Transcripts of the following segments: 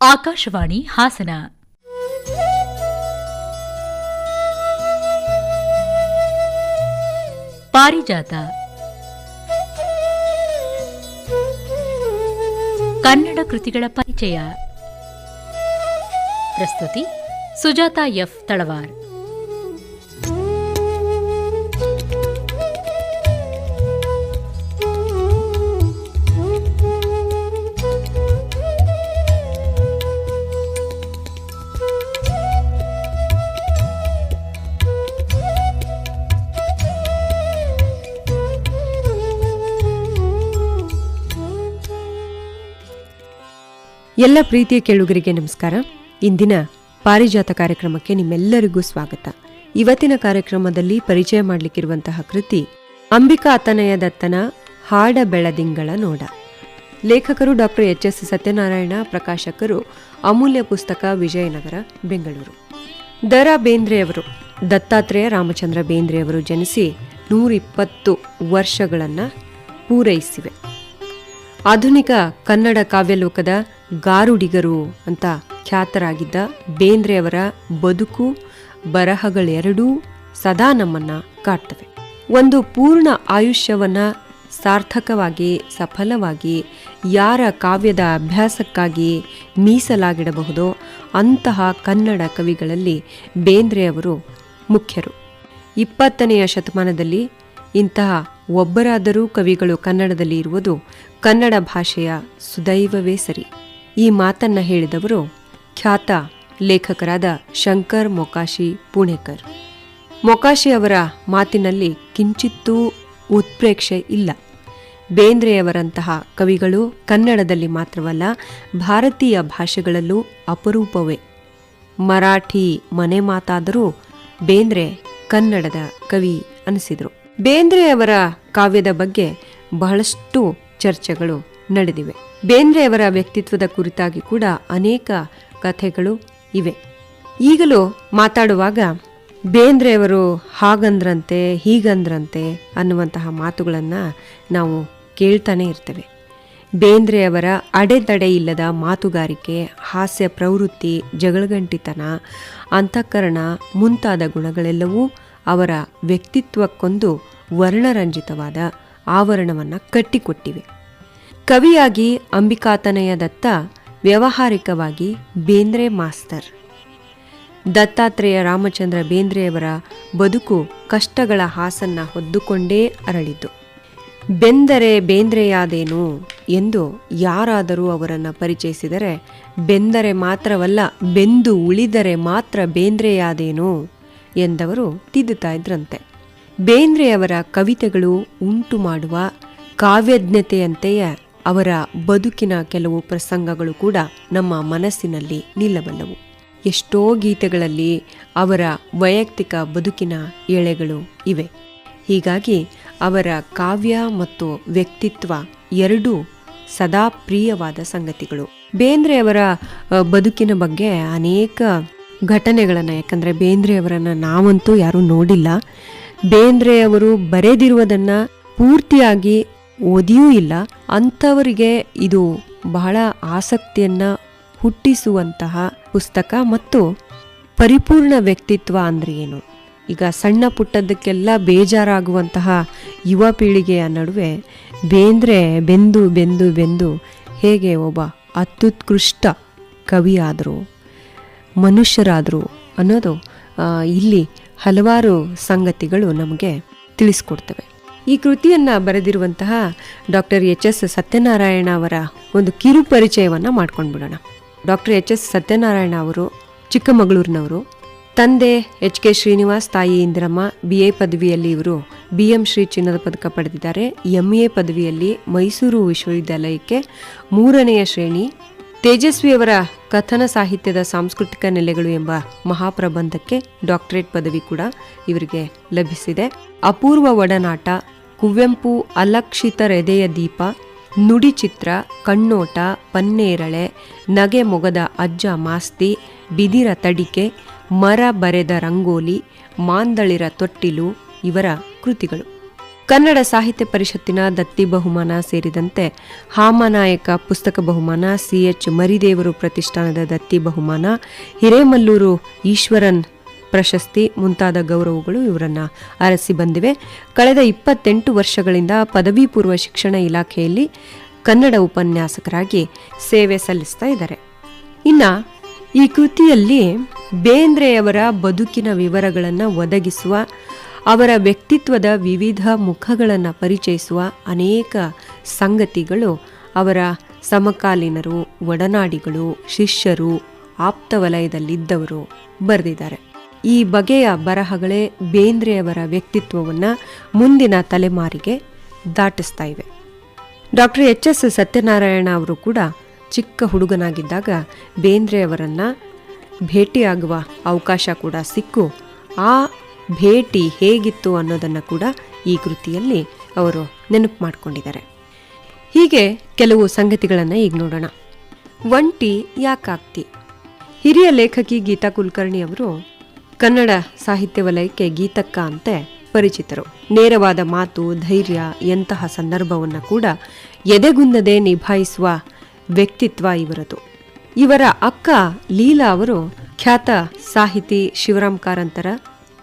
ಆಕಾಶವಾಣಿ ಹಾಸನ. ಪಾರಿಜಾತ. ಕನ್ನಡ ಕೃತಿಗಳ ಪರಿಚಯ. ಪ್ರಸ್ತುತಿ ಸುಜಾತ ಎಫ್ ತಳವಾರ್. ಎಲ್ಲ ಪ್ರೀತಿಯ ಕೇಳುಗರಿಗೆ ನಮಸ್ಕಾರ. ಇಂದಿನ ಪಾರಿಜಾತ ಕಾರ್ಯಕ್ರಮಕ್ಕೆ ನಿಮ್ಮೆಲ್ಲರಿಗೂ ಸ್ವಾಗತ. ಇವತ್ತಿನ ಕಾರ್ಯಕ್ರಮದಲ್ಲಿ ಪರಿಚಯ ಮಾಡಲಿಕ್ಕಿರುವಂತಹ ಕೃತಿ ಅಂಬಿಕಾ ಅತನಯ ದತ್ತನ ಹಾಡ ಬೆಳದಿಂಗಳ ನೋಡ. ಲೇಖಕರು ಡಾಕ್ಟರ್ ಎಚ್ ಎಸ್ ಸತ್ಯನಾರಾಯಣ, ಪ್ರಕಾಶಕರು ಅಮೂಲ್ಯ ಪುಸ್ತಕ ವಿಜಯನಗರ, ಬೆಂಗಳೂರು. ದರಾ ಬೇಂದ್ರೆಯವರು ದತ್ತಾತ್ರೇಯ ರಾಮಚಂದ್ರ ಬೇಂದ್ರೆಯವರು ಜನಿಸಿ ನೂರಿಪ್ಪತ್ತು ವರ್ಷಗಳನ್ನು ಪೂರೈಸಿವೆ. ಆಧುನಿಕ ಕನ್ನಡ ಕಾವ್ಯಲೋಕದ ಗಾರುಡಿಗರು ಅಂತ ಖ್ಯಾತರಾಗಿದ್ದ ಬೇಂದ್ರೆಯವರ ಬದುಕು, ಬರಹಗಳೆರಡೂ ಸದಾ ನಮ್ಮನ್ನ ಕಾಡ್ತವೆ ಒಂದು ಪೂರ್ಣ ಆಯುಷ್ಯವನ್ನ ಸಾರ್ಥಕವಾಗಿ, ಸಫಲವಾಗಿ ಯಾರ ಕಾವ್ಯದ ಅಭ್ಯಾಸಕ್ಕಾಗಿ ಮೀಸಲಾಗಿಡಬಹುದೋ ಅಂತಹ ಕನ್ನಡ ಕವಿಗಳಲ್ಲಿ ಬೇಂದ್ರೆಯವರು ಮುಖ್ಯರು. ಇಪ್ಪತ್ತನೆಯ ಶತಮಾನದಲ್ಲಿ ಇಂತಹ ಒಬ್ಬರಾದರೂ ಕವಿಗಳು ಕನ್ನಡದಲ್ಲಿ ಇರುವುದು ಕನ್ನಡ ಭಾಷೆಯ ಸುದೈವವೇ ಸರಿ. ಈ ಮಾತನ್ನ ಹೇಳಿದವರು ಖ್ಯಾತ ಲೇಖಕರಾದ ಶಂಕರ್ ಮೊಕಾಶಿ ಪುಣೇಕರ್. ಮೊಕಾಶಿ ಅವರ ಮಾತಿನಲ್ಲಿ ಕಿಂಚಿತ್ತೂ ಉತ್ಪ್ರೇಕ್ಷೆ ಇಲ್ಲ. ಬೇಂದ್ರೆಯವರಂತಹ ಕವಿಗಳು ಕನ್ನಡದಲ್ಲಿ ಮಾತ್ರವಲ್ಲ, ಭಾರತೀಯ ಭಾಷೆಗಳಲ್ಲೂ ಅಪರೂಪವೇ. ಮರಾಠಿ ಮನೆ ಮಾತಾದರೂ ಬೇಂದ್ರೆ ಕನ್ನಡದ ಕವಿ ಅನಿಸಿದರು. ಬೇಂದ್ರೆಯವರ ಕಾವ್ಯದ ಬಗ್ಗೆ ಬಹಳಷ್ಟು ಚರ್ಚೆಗಳು ನಡೆದಿವೆ. ಬೇಂದ್ರೆಯವರ ವ್ಯಕ್ತಿತ್ವದ ಕುರಿತಾಗಿ ಕೂಡ ಅನೇಕ ಕಥೆಗಳು ಇವೆ. ಈಗಲೂ ಮಾತಾಡುವಾಗ ಬೇಂದ್ರೆಯವರು ಹಾಗಂದ್ರಂತೆ, ಹೀಗಂದ್ರಂತೆ ಅನ್ನುವಂತಹ ಮಾತುಗಳನ್ನು ನಾವು ಕೇಳ್ತಾನೆ ಇರ್ತೇವೆ. ಬೇಂದ್ರೆಯವರ ಅಡೆತಡೆ ಇಲ್ಲದ ಮಾತುಗಾರಿಕೆ, ಹಾಸ್ಯ ಪ್ರವೃತ್ತಿ, ಜಗಳಗಂಟಿತನ, ಅಂತಃಕರಣ ಮುಂತಾದ ಗುಣಗಳೆಲ್ಲವೂ ಅವರ ವ್ಯಕ್ತಿತ್ವಕ್ಕೊಂದು ವರ್ಣರಂಜಿತವಾದ ಆವರಣವನ್ನು ಕಟ್ಟಿಕೊಟ್ಟಿವೆ. ಕವಿಯಾಗಿ ಅಂಬಿಕಾತನಯ ದತ್ತ, ವ್ಯಾವಹಾರಿಕವಾಗಿ ಬೇಂದ್ರೆ ಮಾಸ್ತರ್. ದತ್ತಾತ್ರೇಯ ರಾಮಚಂದ್ರ ಬೇಂದ್ರೆಯವರ ಬದುಕು ಕಷ್ಟಗಳ ಹಾಸನ್ನ ಹೊದ್ದುಕೊಂಡೇ ಅರಳಿತು. ಬೆಂದರೆ ಬೇಂದ್ರೆಯಾದೇನು ಎಂದು ಯಾರಾದರೂ ಅವರನ್ನು ಪರಿಚಯಿಸಿದರೆ, ಬೆಂದರೆ ಮಾತ್ರವಲ್ಲ, ಬೆಂದು ಉಳಿದರೆ ಮಾತ್ರ ಬೇಂದ್ರೆಯಾದೇನು ಎಂದವರು ತಿದ್ದುತ್ತಾ ಇದ್ರಂತೆ. ಬೇಂದ್ರೆಯವರ ಕವಿತೆಗಳು ಉಂಟು ಮಾಡುವ ಕಾವ್ಯಜ್ಞತೆಯಂತೆಯೇ ಅವರ ಬದುಕಿನ ಕೆಲವು ಪ್ರಸಂಗಗಳು ಕೂಡ ನಮ್ಮ ಮನಸ್ಸಿನಲ್ಲಿ ನಿಲ್ಲಬಲ್ಲವು. ಎಷ್ಟೋ ಗೀತೆಗಳಲ್ಲಿ ಅವರ ವೈಯಕ್ತಿಕ ಬದುಕಿನ ಎಳೆಗಳು ಇವೆ. ಹೀಗಾಗಿ ಅವರ ಕಾವ್ಯ ಮತ್ತು ವ್ಯಕ್ತಿತ್ವ ಎರಡೂ ಸದಾ ಪ್ರಿಯವಾದ ಸಂಗತಿಗಳು. ಬೇಂದ್ರೆಯವರ ಬದುಕಿನ ಬಗ್ಗೆ ಅನೇಕ ಘಟನೆಗಳನ್ನು, ಯಾಕಂದರೆ ಬೇಂದ್ರೆಯವರನ್ನು ನಾವಂತೂ ಯಾರೂ ನೋಡಿಲ್ಲ. ಬೇಂದ್ರೆಯವರು ಬರೆದಿರುವುದನ್ನು ಪೂರ್ತಿಯಾಗಿ ಓದಿಯೂ ಇಲ್ಲ. ಅಂಥವರಿಗೆ ಇದು ಬಹಳ ಆಸಕ್ತಿಯನ್ನು ಹುಟ್ಟಿಸುವಂತಹ ಪುಸ್ತಕ ಮತ್ತು ಪರಿಪೂರ್ಣ ವ್ಯಕ್ತಿತ್ವ ಅಂದರೆ ಏನು? ಈಗ ಸಣ್ಣ ಪುಟ್ಟದಕ್ಕೆಲ್ಲ ಬೇಜಾರಾಗುವಂತಹ ಯುವ ಪೀಳಿಗೆಯ ನಡುವೆ ಬೇಂದ್ರೆ ಬೆಂದು ಬೆಂದು ಬೆಂದು ಹೇಗೆ ಒಬ್ಬ ಅತ್ಯುತ್ಕೃಷ್ಟ ಕವಿಯಾದರು ಮನುಷ್ಯರಾದರು ಅನ್ನೋದು ಇಲ್ಲಿ ಹಲವಾರು ಸಂಗತಿಗಳು ನಮಗೆ ತಿಳಿಸ್ಕೊಡ್ತವೆ. ಈ ಕೃತಿಯನ್ನು ಬರೆದಿರುವಂತಹ ಡಾಕ್ಟರ್ ಎಚ್ ಎಸ್ ಸತ್ಯನಾರಾಯಣ ಅವರ ಒಂದು ಕಿರು ಪರಿಚಯವನ್ನು ಮಾಡ್ಕೊಂಡು ಬಿಡೋಣ ಡಾಕ್ಟರ್ ಎಚ್ ಎಸ್ ಸತ್ಯನಾರಾಯಣ ಅವರು ಚಿಕ್ಕಮಗಳೂರಿನವರು. ತಂದೆ ಎಚ್ ಕೆ ಶ್ರೀನಿವಾಸ್, ತಾಯಿ ಇಂದ್ರಮ್ಮ, ಬಿ ಎ ಪದವಿಯಲ್ಲಿ ಇವರು ಬಿ ಎಂ ಶ್ರೀ ಚಿನ್ನದ ಪದಕ ಪಡೆದಿದ್ದಾರೆ. ಎಂ ಎ ಪದವಿಯಲ್ಲಿ ಮೈಸೂರು ವಿಶ್ವವಿದ್ಯಾಲಯಕ್ಕೆ ಮೂರನೆಯ ಶ್ರೇಣಿ. ತೇಜಸ್ವಿಯವರ ಕಥನ ಸಾಹಿತ್ಯದ ಸಾಂಸ್ಕೃತಿಕ ನೆಲೆಗಳು ಎಂಬ ಮಹಾಪ್ರಬಂಧಕ್ಕೆ ಡಾಕ್ಟರೇಟ್ ಪದವಿ ಕೂಡ ಇವರಿಗೆ ಲಭಿಸಿದೆ. ಅಪೂರ್ವ ಒಡನಾಟ ಕುವೆಂಪು ಅಲಕ್ಷಿತರೆದೆಯ ದೀಪ, ನುಡಿ ಚಿತ್ರ, ಕಣ್ಣೋಟ, ಪನ್ನೇರಳೆ, ನಗೆ ಮೊಗದ ಅಜ್ಜ ಮಾಸ್ತಿ, ಬಿದಿರ ತಡಿಕೆ, ಮರ ಬರೆದ ರಂಗೋಲಿ, ಮಾಂದಳಿರ ತೊಟ್ಟಿಲು ಇವರ ಕೃತಿಗಳು. ಕನ್ನಡ ಸಾಹಿತ್ಯ ಪರಿಷತ್ತಿನ ದತ್ತಿ ಬಹುಮಾನ ಸೇರಿದಂತೆ ಹಾಮನಾಯಕ ಪುಸ್ತಕ ಬಹುಮಾನ, ಸಿ ಎಚ್ ಮರಿದೇವರು ಪ್ರತಿಷ್ಠಾನದ ದತ್ತಿ ಬಹುಮಾನ, ಹಿರೇಮಲ್ಲೂರು ಈಶ್ವರನ್ ಪ್ರಶಸ್ತಿ ಮುಂತಾದ ಗೌರವಗಳು ಇವರನ್ನು ಅರಸಿ ಬಂದಿವೆ. ಕಳೆದ ಇಪ್ಪತ್ತೆಂಟು ವರ್ಷಗಳಿಂದ ಪದವಿ ಪೂರ್ವ ಶಿಕ್ಷಣ ಇಲಾಖೆಯಲ್ಲಿ ಕನ್ನಡ ಉಪನ್ಯಾಸಕರಾಗಿ ಸೇವೆ ಸಲ್ಲಿಸ್ತಾ ಇದ್ದಾರೆ. ಇನ್ನು ಈ ಕೃತಿಯಲ್ಲಿ ಬೇಂದ್ರೆಯವರ ಬದುಕಿನ ವಿವರಗಳನ್ನು ಒದಗಿಸುವ, ಅವರ ವ್ಯಕ್ತಿತ್ವದ ವಿವಿಧ ಮುಖಗಳನ್ನು ಪರಿಚಯಿಸುವ ಅನೇಕ ಸಂಗತಿಗಳು ಅವರ ಸಮಕಾಲೀನರು, ಒಡನಾಡಿಗಳು, ಶಿಷ್ಯರು, ಆಪ್ತ ವಲಯದಲ್ಲಿದ್ದವರು ಬರೆದಿದ್ದಾರೆ. ಈ ಬಗೆಯ ಬರಹಗಳೇ ಬೇಂದ್ರೆಯವರ ವ್ಯಕ್ತಿತ್ವವನ್ನು ಮುಂದಿನ ತಲೆಮಾರಿಗೆ ದಾಟಿಸ್ತಾ ಇವೆ. ಡಾಕ್ಟರ್ ಎಚ್ ಎಸ್ ಸತ್ಯನಾರಾಯಣ ಅವರು ಕೂಡ ಚಿಕ್ಕ ಹುಡುಗನಾಗಿದ್ದಾಗ ಬೇಂದ್ರೆಯವರನ್ನು ಭೇಟಿಯಾಗುವ ಅವಕಾಶ ಕೂಡ ಸಿಕ್ಕು. ಆ ಭೇಟಿ ಹೇಗಿತ್ತು ಅನ್ನೋದನ್ನು ಕೂಡ ಈ ಕೃತಿಯಲ್ಲಿ ಅವರು ನೆನಪು ಮಾಡಿಕೊಂಡಿದ್ದಾರೆ. ಹೀಗೆ ಕೆಲವು ಸಂಗತಿಗಳನ್ನು ಈಗ ನೋಡೋಣ. ಒಂಟಿ ಯಾಕಾಗ್ತಿ? ಹಿರಿಯ ಲೇಖಕಿ ಗೀತಾ ಕುಲಕರ್ಣಿ ಅವರು ಕನ್ನಡ ಸಾಹಿತ್ಯ ವಲಯಕ್ಕೆ ಗೀತಕ್ಕ ಅಂತೆ ಪರಿಚಿತರು. ನೇರವಾದ ಮಾತು, ಧೈರ್ಯ ಎಂತಹ ಸಂದರ್ಭವನ್ನು ಕೂಡ ಎದೆಗುಂದದೆ ನಿಭಾಯಿಸುವ ವ್ಯಕ್ತಿತ್ವ ಇವರದು. ಇವರ ಅಕ್ಕ ಲೀಲಾ ಅವರು ಖ್ಯಾತ ಸಾಹಿತಿ ಶಿವರಾಮ್ ಕಾರಂತರ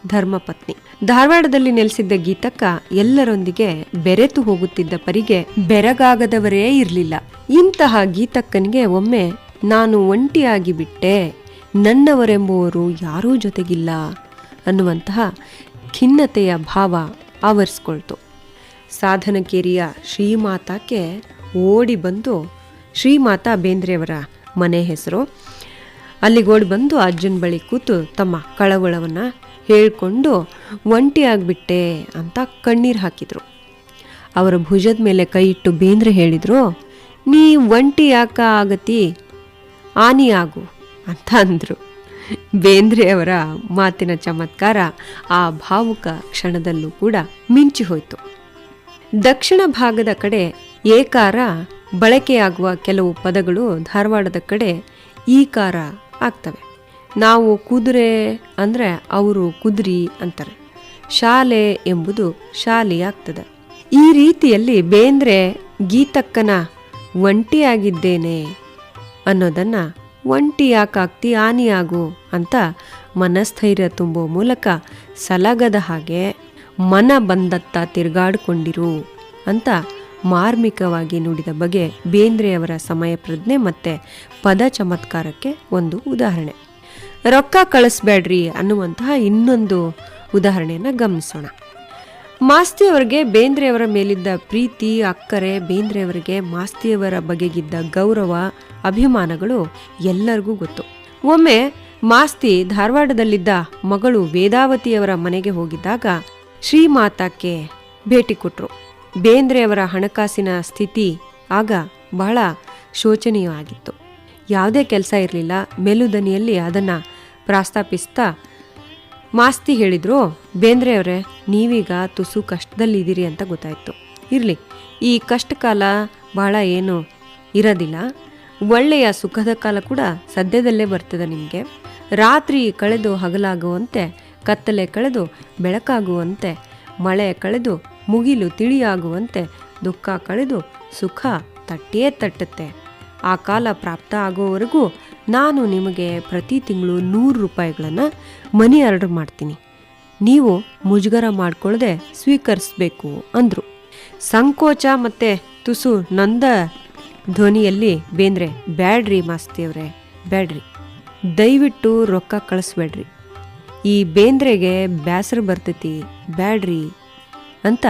ಧರ್ಮಪತ್ನಿ. ಧಾರವಾಡದಲ್ಲಿ ನೆಲೆಸಿದ್ದ ಗೀತಕ್ಕ ಎಲ್ಲರೊಂದಿಗೆ ಬೆರೆತು ಹೋಗುತ್ತಿದ್ದ ಪರಿಗೆ ಬೆರಗಾಗದವರೇ ಇರಲಿಲ್ಲ. ಇಂತಹ ಗೀತಕ್ಕನಿಗೆ ಒಮ್ಮೆ ನಾನು ಒಂಟಿಯಾಗಿ ಬಿಟ್ಟೆ ನನ್ನವರೆಂಬುವರು ಯಾರೂ ಜೊತೆಗಿಲ್ಲ ಅನ್ನುವಂತಹ ಖಿನ್ನತೆಯ ಭಾವ ಆವರಿಸ್ಕೊಳ್ತು. ಸಾಧನಕೇರಿಯ ಶ್ರೀಮಾತಾಕ್ಕೆ ಓಡಿ ಬಂದು, ಶ್ರೀಮಾತಾ ಬೇಂದ್ರೆಯವರ ಮನೆ ಹೆಸರು. ಅಲ್ಲಿಗೆ ಓಡಿ ಬಂದು ಅಜ್ಜನ ಬಳಿ ಕೂತು ತಮ್ಮ ಕಳವಳವನ್ನು ಹೇಳಿಕೊಂಡು ಒಂಟಿಯಾಗಿಬಿಟ್ಟೆ ಅಂತ ಕಣ್ಣೀರು ಹಾಕಿದರು. ಅವರ ಭುಜದ ಮೇಲೆ ಕೈ ಇಟ್ಟು ಬೇಂದ್ರೆ ಹೇಳಿದರು, ನೀ ಒಂಟಿ ಯಾಕ ಆಗತಿ? ಆನಿಯಾಗು ಅಂತ ಅಂದರು. ಬೇಂದ್ರೆಯವರ ಮಾತಿನ ಚಮತ್ಕಾರ ಆ ಭಾವುಕ ಕ್ಷಣದಲ್ಲೂ ಕೂಡ ಮಿಂಚಿ ಹೋಯಿತು. ದಕ್ಷಿಣ ಭಾಗದ ಕಡೆ ಏಕಾರ, ಬಳಕೆಯಾಗುವ ಕೆಲವು ಪದಗಳು ಧಾರವಾಡದ ಕಡೆ ಈಕಾರ ಆಗ್ತವೆ. ನಾವು ಕುದುರೆ ಅಂದರೆ ಅವರು ಕುದುರಿ ಅಂತಾರೆ. ಶಾಲೆ ಎಂಬುದು ಶಾಲೆ ಆಗ್ತದೆ. ಈ ರೀತಿಯಲ್ಲಿ ಬೇಂದ್ರೆ ಗೀತಕ್ಕನ ಒಂಟಿಯಾಗಿದ್ದೇನೆ ಅನ್ನೋದನ್ನ ಒಂಟಿ ಯಾಕಾಗ್ತಿ ಆನಿಯಾಗು ಅಂತ ಮನಸ್ಥೈರ್ಯ ತುಂಬೋ ಮೂಲಕ ಸಲಗದ ಹಾಗೆ ಮನ ಬಂದತ್ತ ತಿರುಗಾಡಿಕೊಂಡಿರು ಅಂತ ಮಾರ್ಮಿಕವಾಗಿ ನುಡಿದ ಬಗೆ ಬೇಂದ್ರೆಯವರ ಸಮಯ ಪ್ರಜ್ಞೆ ಮತ್ತೆ ಪದ ಚಮತ್ಕಾರಕ್ಕೆ ಒಂದು ಉದಾಹರಣೆ. ರೊಕ್ಕ ಕಳಿಸ್ಬೇಡ್ರಿ ಅನ್ನುವಂತಹ ಇನ್ನೊಂದು ಉದಾಹರಣೆಯನ್ನು ಗಮನಿಸೋಣ. ಮಾಸ್ತಿಯವರಿಗೆ ಬೇಂದ್ರೆಯವರ ಮೇಲಿದ್ದ ಪ್ರೀತಿ, ಅಕ್ಕರೆ, ಬೇಂದ್ರೆಯವರಿಗೆ ಮಾಸ್ತಿಯವರ ಬಗೆಗಿದ್ದ ಗೌರವ, ಅಭಿಮಾನಗಳು ಎಲ್ಲರಿಗೂ ಗೊತ್ತು. ಒಮ್ಮೆ ಮಾಸ್ತಿ ಧಾರವಾಡದಲ್ಲಿದ್ದ ಮಗಳು ವೇದಾವತಿಯವರ ಮನೆಗೆ ಹೋಗಿದ್ದಾಗ ಶ್ರೀಮಾತಾಕ್ಕೆ ಭೇಟಿ ಕೊಟ್ಟರು ಬೇಂದ್ರೆಯವರ ಹಣಕಾಸಿನ ಸ್ಥಿತಿ ಆಗ ಬಹಳ ಶೋಚನೀಯವಾಗಿತ್ತು. ಯಾವುದೇ ಕೆಲಸ ಇರಲಿಲ್ಲ. ಮೆಲುದನಿಯಲ್ಲಿ ಅದನ್ನು ಪ್ರಾಸ್ತಾಪಿಸ್ತಾ ಮಾಸ್ತಿ ಹೇಳಿದ್ರು ಬೇಂದ್ರೆಯವರೇ ನೀವೀಗ ತುಸು ಕಷ್ಟದಲ್ಲಿದ್ದೀರಿ ಅಂತ ಗೊತ್ತಾಯಿತು. ಇರಲಿ, ಈ ಕಷ್ಟಕಾಲ ಬಹಳ ಏನು ಇರೋದಿಲ್ಲ. ಒಳ್ಳೆಯ ಸುಖದ ಕಾಲ ಕೂಡ ಸದ್ಯದಲ್ಲೇ ಬರ್ತದೆ ನಿಮಗೆ. ರಾತ್ರಿ ಕಳೆದು ಹಗಲಾಗುವಂತೆ, ಕತ್ತಲೆ ಕಳೆದು ಬೆಳಕಾಗುವಂತೆ, ಮಳೆ ಕಳೆದು ಮುಗಿಲು ತಿಳಿಯಾಗುವಂತೆ, ದುಃಖ ಕಳೆದು ಸುಖ ತಟ್ಟಿಯೇ ತಟ್ಟುತ್ತೆ. ಆ ಕಾಲ ಪ್ರಾಪ್ತ ಆಗೋವರೆಗೂ ನಾನು ನಿಮಗೆ ಪ್ರತಿ ತಿಂಗಳು ನೂರು ರೂಪಾಯಿಗಳನ್ನು ಮನಿ ಆರ್ಡರ್ ಮಾಡ್ತೀನಿ. ನೀವು ಮುಜುಗರ ಮಾಡಿಕೊಳ್ಳದೆ ಸ್ವೀಕರಿಸಬೇಕು ಅಂದರು. ಸಂಕೋಚ ಮತ್ತು ತುಸು ನಂದ ಧ್ವನಿಯಲ್ಲಿ, ಬೇಂದ್ರೆ, ಬ್ಯಾಡ್ರಿ ಮಾಸ್ತಿಯವ್ರೆ, ಬ್ಯಾಡ್ರಿ. ದಯವಿಟ್ಟು ರೊಕ್ಕ ಕಳಿಸ್ಬೇಡ್ರಿ. ಈ ಬೇಂದ್ರೆಗೆ ಬ್ಯಾಸರ ಬರ್ತೈತಿ, ಬ್ಯಾಡ್ರಿ ಅಂತ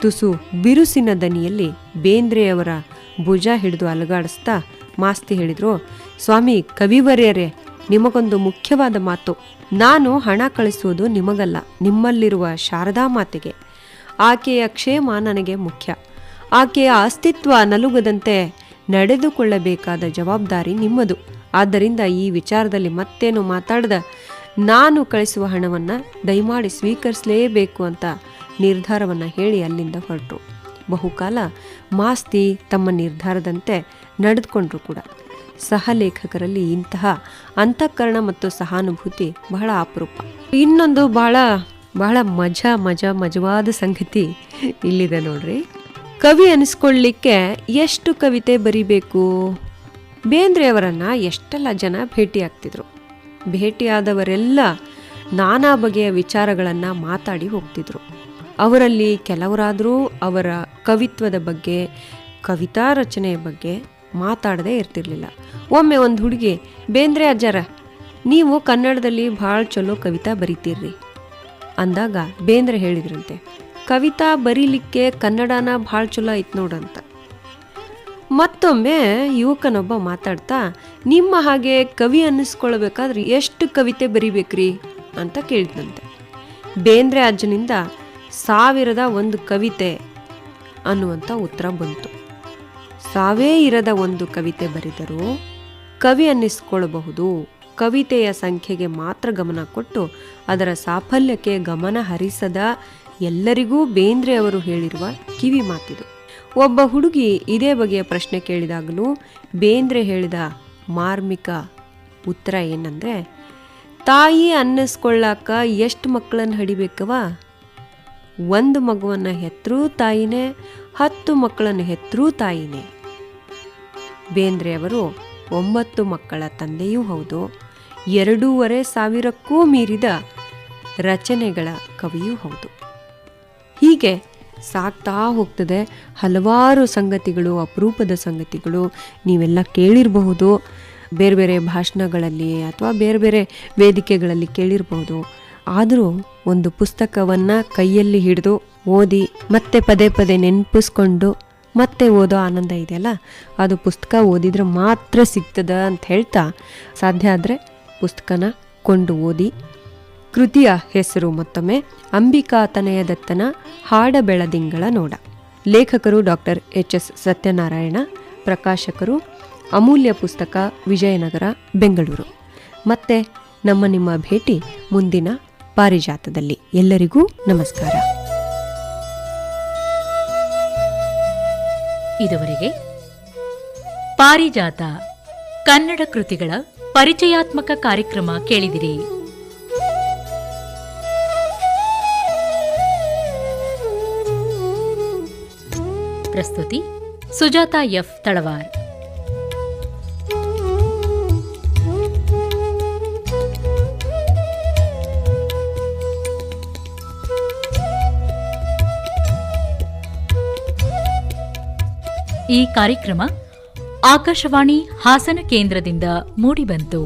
ತುಸು ಬಿರುಸಿನ ದನಿಯಲ್ಲಿ ಬೇಂದ್ರೆಯವರ ಭುಜ ಹಿಡಿದು ಅಲುಗಾಡಿಸ್ತಾ ಮಾಸ್ತಿ ಹೇಳಿದ್ರು ಸ್ವಾಮಿ ಕವಿವರ್ಯರೇ, ನಿಮಗೊಂದು ಮುಖ್ಯವಾದ ಮಾತು. ನಾನು ಹಣ ಕಳಿಸುವುದು ನಿಮಗಲ್ಲ, ನಿಮ್ಮಲ್ಲಿರುವ ಶಾರದಾ ಮಾತೆಗೆ. ಆಕೆಯ ಕ್ಷೇಮ ನನಗೆ ಮುಖ್ಯ. ಆಕೆಯ ಅಸ್ತಿತ್ವ ನಲುಗದಂತೆ ನಡೆದುಕೊಳ್ಳಬೇಕಾದ ಜವಾಬ್ದಾರಿ ನಿಮ್ಮದು. ಆದ್ದರಿಂದ ಈ ವಿಚಾರದಲ್ಲಿ ಮತ್ತೇನು ಮಾತಾಡದ? ನಾನು ಕಳಿಸುವ ಹಣವನ್ನು ದಯಮಾಡಿ ಸ್ವೀಕರಿಸಲೇಬೇಕು ಅಂತ ನಿರ್ಧಾರವನ್ನು ಹೇಳಿ ಅಲ್ಲಿಂದ ಹೊರಟರು. ಬಹುಕಾಲ ಮಾಸ್ತಿ ತಮ್ಮ ನಿರ್ಧಾರದಂತೆ ನಡೆದುಕೊಂಡ್ರು ಕೂಡ. ಸಹಲೇಖಕರಲ್ಲಿ ಇಂತಹ ಅಂತಃಕರಣ ಮತ್ತು ಸಹಾನುಭೂತಿ ಬಹಳ ಅಪರೂಪ. ಇನ್ನೊಂದು ಬಹಳ ಬಹಳ ಮಜಾ ಮಜಾ, ಮಜವಾದ ಸಂಗತಿ ಇಲ್ಲಿದೆ ನೋಡ್ರಿ. ಕವಿ ಅನಿಸ್ಕೊಳ್ಳಿಕ್ಕೆ ಎಷ್ಟು ಕವಿತೆ ಬರಿಬೇಕು? ಬೇಂದ್ರೆಯವರನ್ನ ಎಷ್ಟೆಲ್ಲ ಜನ ಭೇಟಿ ಆಗ್ತಿದ್ರು? ಭೇಟಿಯಾದವರೆಲ್ಲ ನಾನಾ ಬಗೆಯ ವಿಚಾರಗಳನ್ನು ಮಾತಾಡಿ ಹೋಗ್ತಿದ್ರು. ಅವರಲ್ಲಿ ಕೆಲವರಾದರೂ ಅವರ ಕವಿತ್ವದ ಬಗ್ಗೆ, ಕವಿತಾ ರಚನೆಯ ಬಗ್ಗೆ ಮಾತಾಡದೇ ಇರ್ತಿರ್ಲಿಲ್ಲ. ಒಮ್ಮೆ ಒಂದು ಹುಡುಗಿ, ಬೇಂದ್ರೆ ಅಜ್ಜಾರ, ನೀವು ಕನ್ನಡದಲ್ಲಿ ಭಾಳ ಚಲೋ ಕವಿತಾ ಬರೀತೀರ್ರಿ. ಅಂದಾಗ ಬೇಂದ್ರೆ ಹೇಳಿದ್ರಂತೆ, ಕವಿತಾ ಬರೀಲಿಕ್ಕೆ ಕನ್ನಡನ ಭಾಳ ಚಲೋ ಐತ್ ನೋಡಂತ. ಮತ್ತೊಮ್ಮೆ ಯುವಕನೊಬ್ಬ ಮಾತಾಡ್ತಾ, ನಿಮ್ಮ ಹಾಗೆ ಕವಿ ಅನ್ನಿಸ್ಕೊಳ್ಬೇಕಾದ್ರೆ ಎಷ್ಟು ಕವಿತೆ ಬರಿಬೇಕ್ರಿ? ಅಂತ ಕೇಳಿದಂತೆ ಬೇಂದ್ರೆ ಅಜ್ಜನಿಂದ, ಸಾವಿರದ ಒಂದು ಕವಿತೆ ಅನ್ನುವಂಥ ಉತ್ತರ ಬಂತು. ಸಾವೇ ಇರದ ಒಂದು ಕವಿತೆ ಬರೆದರೂ ಕವಿ ಅನ್ನಿಸ್ಕೊಳ್ಬಹುದು. ಕವಿತೆಯ ಸಂಖ್ಯೆಗೆ ಮಾತ್ರ ಗಮನ ಕೊಟ್ಟು ಅದರ ಸಾಫಲ್ಯಕ್ಕೆ ಗಮನ ಹರಿಸದ ಎಲ್ಲರಿಗೂ ಬೇಂದ್ರೆ ಅವರು ಹೇಳಿರುವ ಕಿವಿ ಮಾತಿದು. ಒಬ್ಬ ಹುಡುಗಿ ಇದೇ ಬಗೆಯ ಪ್ರಶ್ನೆ ಕೇಳಿದಾಗಲೂ ಬೇಂದ್ರೆ ಹೇಳಿದ ಮಾರ್ಮಿಕ ಉತ್ತರ ಏನಂದ್ರೆ, ತಾಯಿ ಅನ್ನಿಸ್ಕೊಳ್ಳಾಕ ಎಷ್ಟು ಮಕ್ಕಳನ್ನು ಹಡಿಬೇಕವ ಒಂದು ಮಗುವನ್ನು ಹೆತ್ತರೂ ತಾಯಿನೇ, ಹತ್ತು ಮಕ್ಕಳನ್ನು ಹೆತ್ತರೂ ತಾಯಿನೇ. ಬೇಂದ್ರೆ ಅವರು ಒಂಬತ್ತು ಮಕ್ಕಳ ತಂದೆಯೂ ಹೌದು. ಎರಡೂವರೆ ಸಾವಿರಕ್ಕೂ ಮೀರಿದ ರಚನೆಗಳ ಕವಿಯೂ ಹೌದು. ಹೀಗೆ ಸಾಕ್ತಾ ಹೋಗ್ತದೆ ಹಲವಾರು ಸಂಗತಿಗಳು, ಅಪರೂಪದ ಸಂಗತಿಗಳು. ನೀವೆಲ್ಲ ಕೇಳಿರಬಹುದು. ಬೇರೆ ಬೇರೆ ಭಾಷಣಗಳಲ್ಲಿ ಅಥವಾ ಬೇರೆ ಬೇರೆ ವೇದಿಕೆಗಳಲ್ಲಿ ಕೇಳಿರಬಹುದು. ಆದರೂ ಒಂದು ಪುಸ್ತಕವನ್ನು ಕೈಯಲ್ಲಿ ಹಿಡಿದು ಓದಿ ಮತ್ತೆ ಪದೇ ಪದೇ ನೆನಪಿಸ್ಕೊಂಡು ಮತ್ತೆ ಓದೋ ಆನಂದ ಇದೆಯಲ್ಲ? ಅದು ಪುಸ್ತಕ ಓದಿದ್ರೆ ಮಾತ್ರ ಸಿಗ್ತದ ಅಂತ ಹೇಳ್ತಾ ಸಾಧ್ಯ ಆದರೆ ಪುಸ್ತಕನ ಕೊಂಡು ಓದಿ. ಕೃತಿಯ ಹೆಸರು ಮತ್ತೊಮ್ಮೆ ಅಂಬಿಕಾ ತನಯ ದತ್ತನ ಹಾಡ ಬೆಳದಿಂಗಳ ನೋಡ. ಲೇಖಕರು ಡಾಕ್ಟರ್ ಎಚ್. ಎಸ್. ಸತ್ಯನಾರಾಯಣ, ಪ್ರಕಾಶಕರು ಅಮೂಲ್ಯ ಪುಸ್ತಕ ವಿಜಯನಗರ, ಬೆಂಗಳೂರು. ಮತ್ತೆ ನಮ್ಮ ನಿಮ್ಮ ಭೇಟಿ ಮುಂದಿನ ಪಾರಿಜಾತದಲ್ಲಿ. ಎಲ್ಲರಿಗೂ ನಮಸ್ಕಾರ. ಇದುವರೆಗೆ ಪಾರಿಜಾತ ಕನ್ನಡ ಕೃತಿಗಳ ಪರಿಚಯಾತ್ಮಕ ಕಾರ್ಯಕ್ರಮ ಕೇಳಿದಿರಿ. ಪ್ರಸ್ತುತಿ ಸುಜಾತಾ ಎಫ್ ತಳವಾರ್. ಈ ಕಾರ್ಯಕ್ರಮ ಆಕಾಶವಾಣಿ ಹಾಸನ ಕೇಂದ್ರದಿಂದ ಮೂಡಿಬಂತು.